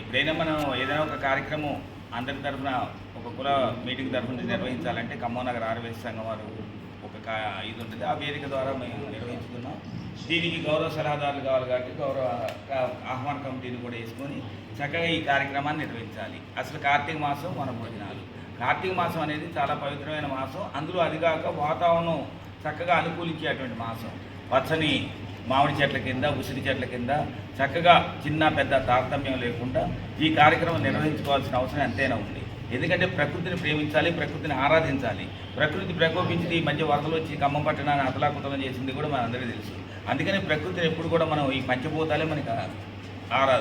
ఎప్పుడైనా మనం ఏదైనా ఒక కార్యక్రమం అందరి తరఫున ఒక కుల మీటింగ్ తరఫున నిర్వహించాలంటే ఖమ్మం నగర ఆర్వేస్ సంఘం వారు ఒక కా ఇది ఉంటుంది. ఆ వేదిక ద్వారా మేము నిర్వహించుకున్నాం. దీనికి గౌరవ సలహాదారులు కావాలి కాబట్టి గౌరవ ఆహ్వాన కమిటీని కూడా వేసుకొని చక్కగా ఈ కార్యక్రమాన్ని నిర్వహించాలి. అసలు కార్తీక మాసం మన భోజనాలు కార్తీక మాసం అనేది చాలా పవిత్రమైన మాసం. అందులో అదిగాక వాతావరణం చక్కగా అనుకూలించేటువంటి మాసం. పచ్చని మామిడి చెట్ల కింద ఉసిరి చెట్ల కింద చక్కగా చిన్న పెద్ద తారతమ్యం లేకుండా ఈ కార్యక్రమం నిర్వహించుకోవాల్సిన అవసరం ఎంతైనా ఉంది. ఎందుకంటే ప్రకృతిని ప్రేమించాలి ప్రకృతిని ఆరాధించాలి. ప్రకృతి ప్రకోపించి ఈ మధ్య వరదలు వచ్చి ఖమ్మం పట్టణాన్ని అతలాకుతలం చేసింది కూడా మనందరికీ తెలుసు. అందుకని ప్రకృతిని ఎప్పుడు కూడా మనం ఈ పంచభూతాలే మనకి ఆరా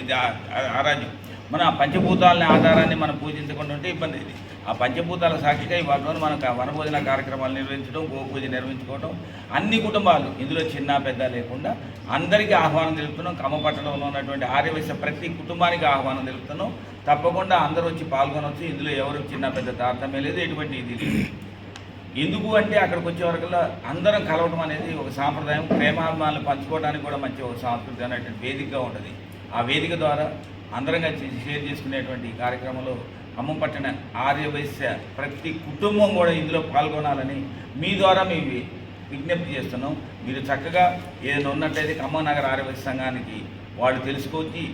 ఇది ఆరాధ్యం. మన పంచభూతాలని ఆధారాన్ని మనం పూజించకుండా ఉంటే ఇబ్బంది ఇది. ఆ పంచభూతాల సాక్షిగా ఈ వాటిలో మనకు వనభోజన కార్యక్రమాలు నిర్వహించడం గోపూజ నిర్వహించుకోవడం అన్ని కుటుంబాలు. ఇందులో చిన్న పెద్ద లేకుండా అందరికీ ఆహ్వానం తెలుపుతున్నాం. కమ్మపట్టణంలో ఉన్నటువంటి ఆర్యవైశ్య ప్రతి కుటుంబానికి ఆహ్వానం తెలుపుతున్నాం. తప్పకుండా అందరూ వచ్చి పాల్గొనవచ్చు ఇందులో ఎవరు చిన్న పెద్ద తారతమ్యం లేదు ఎటువంటి ఇది లేదు. ఎందుకు అంటే అక్కడికి వచ్చే వరకల్లా అందరం కలవటం అనేది ఒక సాంప్రదాయం. ప్రేమాభిమానులు పంచుకోవడానికి కూడా మంచి ఒక సంస్కృతి అనేటువంటి వేదికగా ఉంటుంది. ఆ వేదిక ద్వారా అందరంగా షేర్ చేసుకునేటువంటి కార్యక్రమంలో ఖమ్మం పట్టిన ఆర్యవైశ్య ప్రతి కుటుంబం కూడా ఇందులో పాల్గొనాలని మీ ద్వారా మేము విజ్ఞప్తి చేస్తున్నాం. మీరు చక్కగా ఏదైనా ఉన్నట్టయితే ఖమ్మం నగర ఆర్యవైశ్య సంఘానికి వాళ్ళు తెలుసుకొచ్చి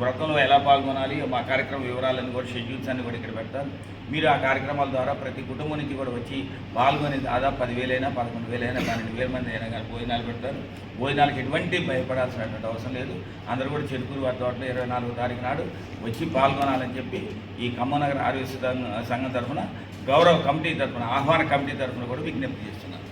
వ్రతంలో ఎలా పాల్గొనాలి? మా కార్యక్రమ వివరాలను కూడా షెడ్యూల్స్ అన్ని కూడా ఇక్కడ పెడతారు మీరు ఆ కార్యక్రమాల ద్వారా ప్రతి కుటుంబం నుంచి కూడా వచ్చి పాల్గొని దాదాపు పదివేలైనా పదకొండు వేలైనా పన్నెండు వేల మంది అయినా కానీ భోజనాలు పెడతారు. భోజనాలకు ఎటువంటి భయపడాల్సినటువంటి అవసరం లేదు. అందరూ కూడా చెరుకూరు వారి తోటలో ఇరవై నాలుగో తారీఖు నాడు వచ్చి పాల్గొనాలని చెప్పి ఈ ఖమ్మనగర్ ఆరోగ్య సంఘం తరఫున గౌరవ కమిటీ తరఫున ఆహ్వాన కమిటీ తరఫున కూడా విజ్ఞప్తి చేస్తున్నారు